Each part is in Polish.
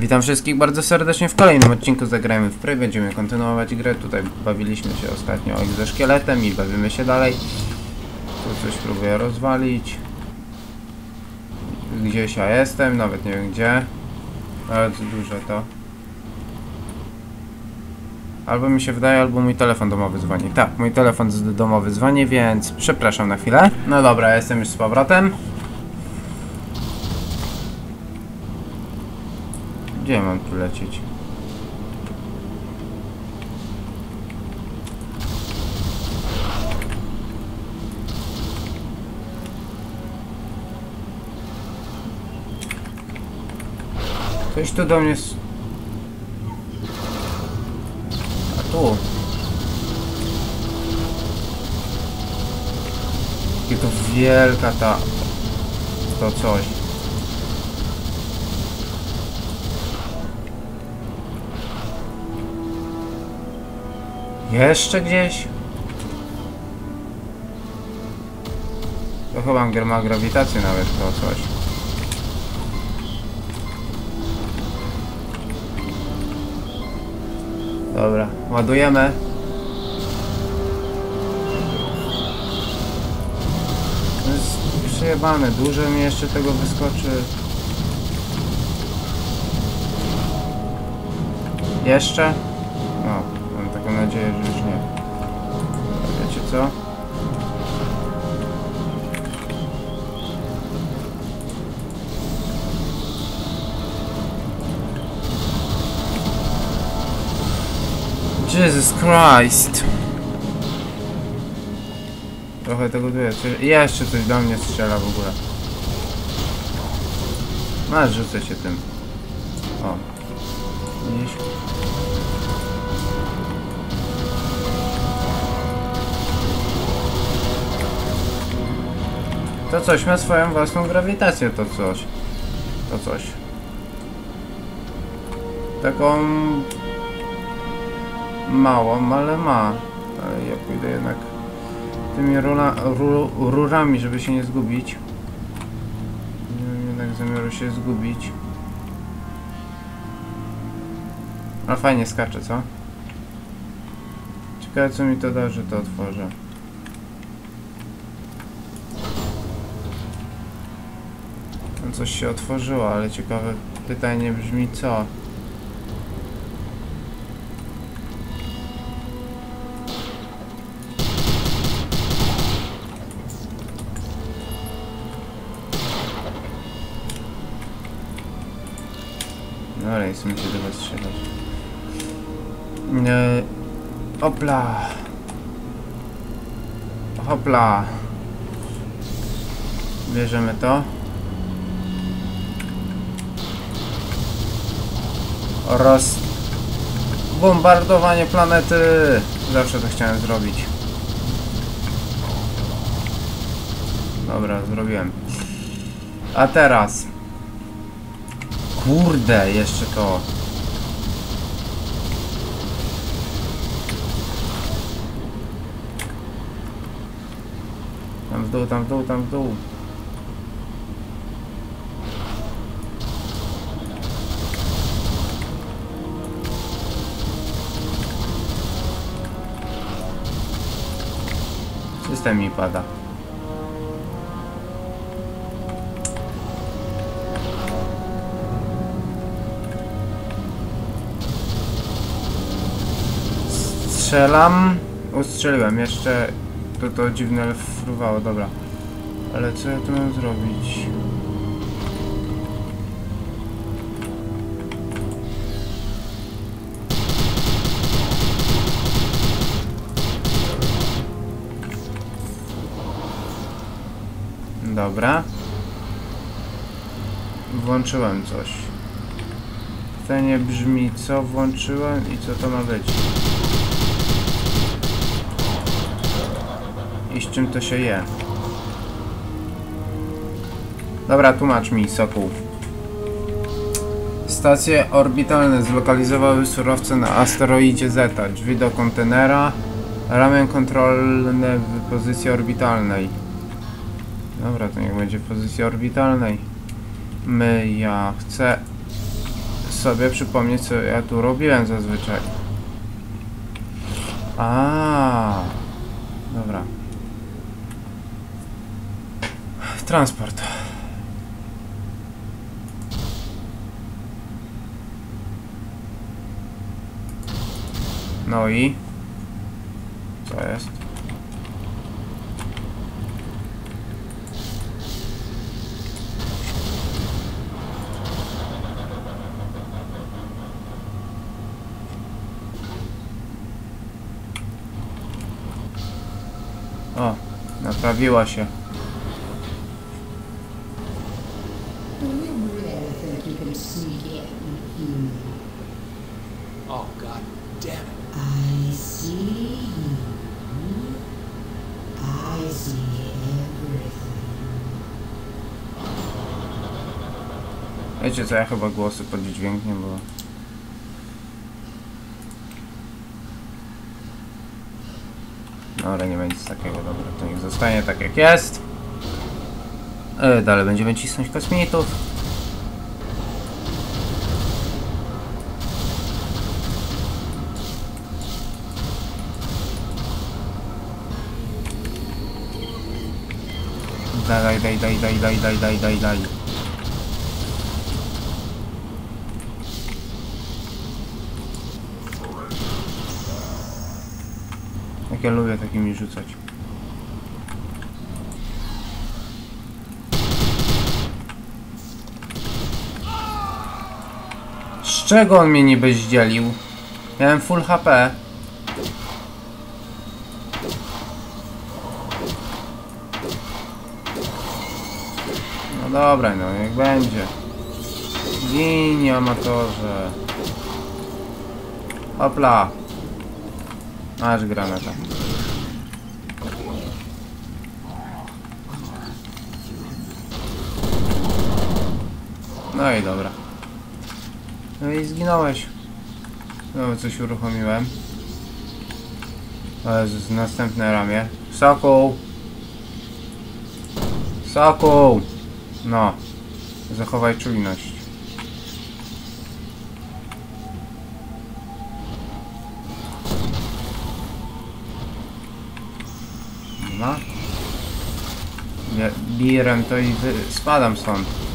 Witam wszystkich bardzo serdecznie w kolejnym odcinku Zagrajmy w Prey. Będziemy kontynuować grę. Tutaj bawiliśmy się ostatnio ze szkieletem i bawimy się dalej. Tu coś próbuję rozwalić. Gdzieś ja jestem, nawet nie wiem gdzie. Ale to duże to. Albo mi się wydaje, albo mój telefon domowy dzwoni. Tak, mój telefon domowy dzwoni, więc przepraszam na chwilę. No dobra, jestem już z powrotem. Gdzie mam tu lecieć? Ktoś tu do mnie... A tu... Jakie to wielka ta... To coś. Jeszcze gdzieś? To chyba ma grawitację nawet to coś. Dobra, ładujemy. To jest przejebane, dużo mi jeszcze tego wyskoczy. Jeszcze? No, nadzieję, że już nie. Wiecie co? Jesus Christ! Trochę tego tu jest. Jeszcze coś do mnie strzela w ogóle. Masz, rzucę się tym. O. Widzisz? To coś ma swoją własną grawitację, to coś. To coś. Taką... Małą, ale ma. Ale ja pójdę jednak tymi rula, ru, rurami, żeby się nie zgubić. Nie mam jednak zamiaru się zgubić. Ale fajnie skacze, co? Ciekawe co mi to da, że to otworzę. Coś się otworzyło, ale ciekawe pytanie brzmi co? No ale nie się do was strzelać. E, opla. Hopla. Bierzemy to. Roz... Bombardowanie planety! Zawsze to chciałem zrobić. Dobra, zrobiłem. A teraz... Kurde, jeszcze to. Tam w dół, tam w dół, tam w dół. System mi pada. Strzelam. Ustrzeliłem. Jeszcze to, to dziwne fruwało, dobra. Ale co ja tu mam zrobić? Dobra. Włączyłem coś. Pytanie brzmi, co włączyłem i co to ma być? I z czym to się je? Dobra, tłumacz mi, Sokół. Stacje orbitalne zlokalizowały surowce na asteroidzie Zeta. Drzwi do kontenera, ramię kontrolne w pozycji orbitalnej. Dobra, to niech będzie pozycji orbitalnej. My, ja chcę sobie przypomnieć, co ja tu robiłem zazwyczaj. A, dobra. Transport. No i co jest? See everything. Wiecie co, ja chyba głosy podźwięknie, bo... Dobra, nie będzie nic takiego, dobra, to niech zostanie tak jak jest. E, dalej będziemy cisnąć kosmitów. Daj, daj, daj, daj, daj, daj, daj, daj, daj. Jak ja lubię takimi rzucać. Z czego on mnie niby zdzielił? Miałem full HP. No dobra, no jak będzie. Ginie amatorze. Hopla. Masz granata. No i dobra. No i zginąłeś. No coś uruchomiłem. O Jezus, następne ramię. Sokół! Sokół! No. Zachowaj czujność. No. Nie, birem to i spadam stąd.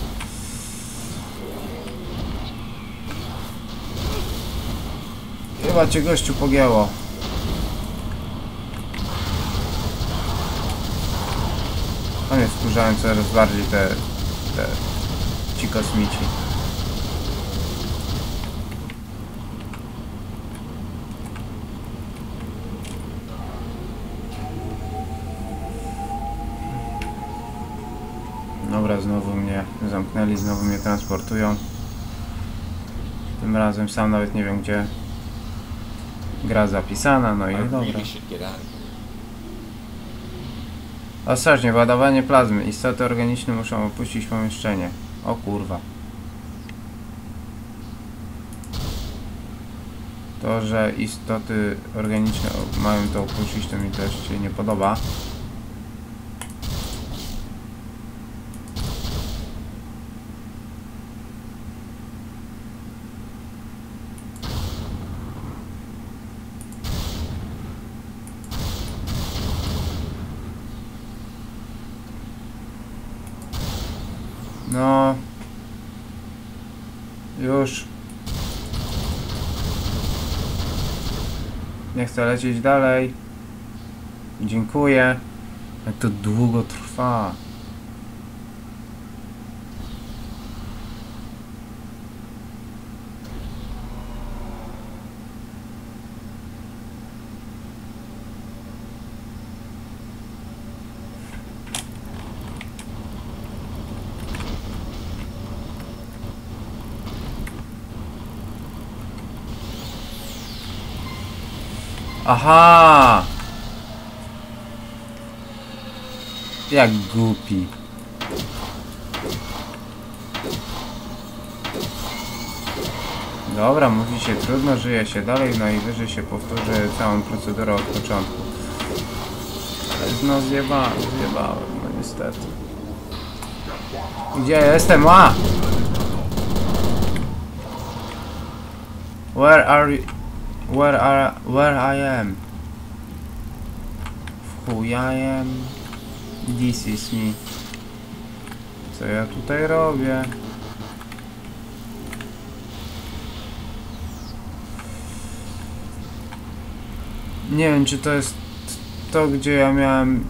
Chyba cię gościu pogięło. On jest wkurzałem coraz bardziej te, te ci kosmici. Dobra, znowu mnie zamknęli, znowu mnie transportują. Tym razem sam nawet nie wiem gdzie gra zapisana, no i dobra. Ostrożnie, ładowanie plazmy. Istoty organiczne muszą opuścić pomieszczenie. O kurwa. To, że istoty organiczne mają to opuścić, to mi też się nie podoba. No. Już. Nie chcę lecieć dalej. Dziękuję. Jak to długo trwa. Aha! Jak głupi. Dobra, mówi się trudno, żyje się dalej, najwyżej się powtórzy całą procedurę od początku. Ale no zjebałem, zjebałem, no niestety. Gdzie jestem? A! Where are you? Where are... Where I am? Who I am? This is me. Co ja tutaj robię? Nie wiem, czy to jest to, gdzie ja miałem...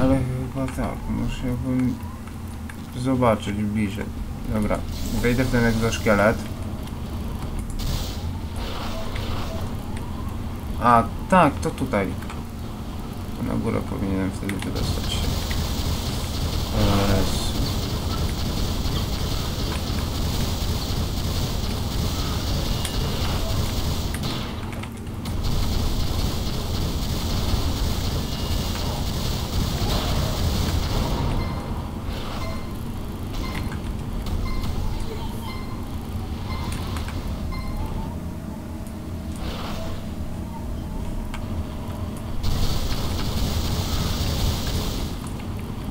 Ale chyba tak, musiałbym zobaczyć bliżej. Dobra, wejdę w ten egzoszkielet. A, tak, to tutaj. Na górę powinienem wtedy wydostać się. O Jezu.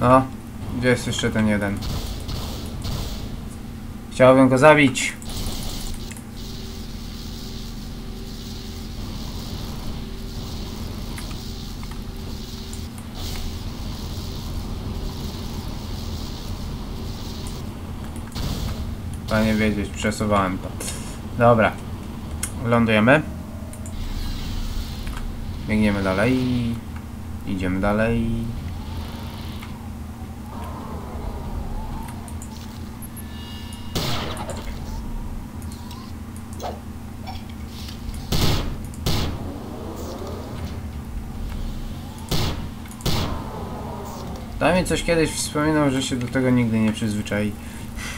No, gdzie jest jeszcze ten jeden? Chciałbym go zabić. Panie wiedzieć, przesuwałem to. Dobra. Lądujemy. Biegniemy dalej. Idziemy dalej. Tam mi coś kiedyś wspominał, że się do tego nigdy nie przyzwyczai.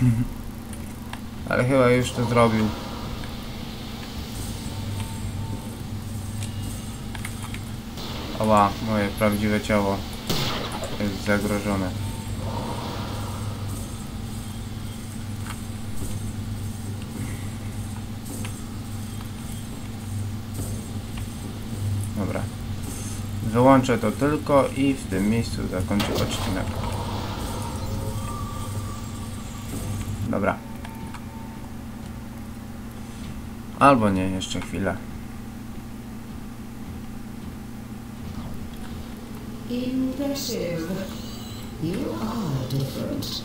Ale chyba już to zrobił. Ała, moje prawdziwe ciało jest zagrożone. Dobra. Wyłączę to tylko i w tym miejscu zakończę odcinek. Dobra. Albo nie, jeszcze chwilę. Impressive. You are different.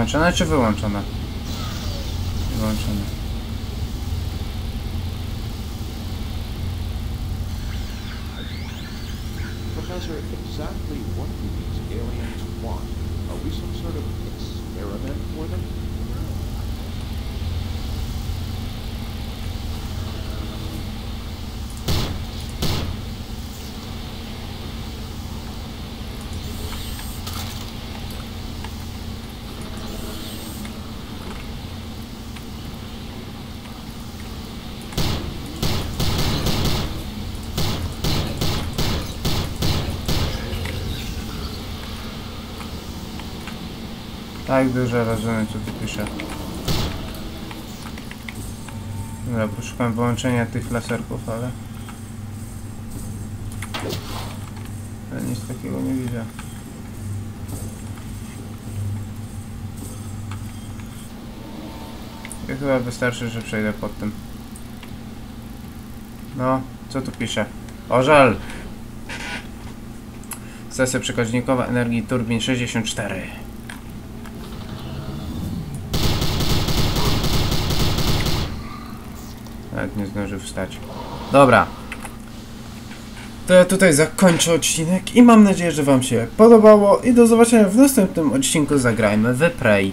Włączone czy wyłączone? Wyłączone. Professor, exactly what do these aliens want? Are we some sort of experiment for them? Tak duże rozumiem co tu pisze. Dobra, poszukam wyłączenia tych laserków, ale... Ale nic takiego nie widzę. I chyba wystarczy, że przejdę pod tym. No, co tu pisze? Orzel! Sesja przekaźnikowa energii turbin 64. Nawet nie zdążył wstać. Dobra. To ja tutaj zakończę odcinek i mam nadzieję, że Wam się podobało i do zobaczenia w następnym odcinku Zagrajmy w Prey.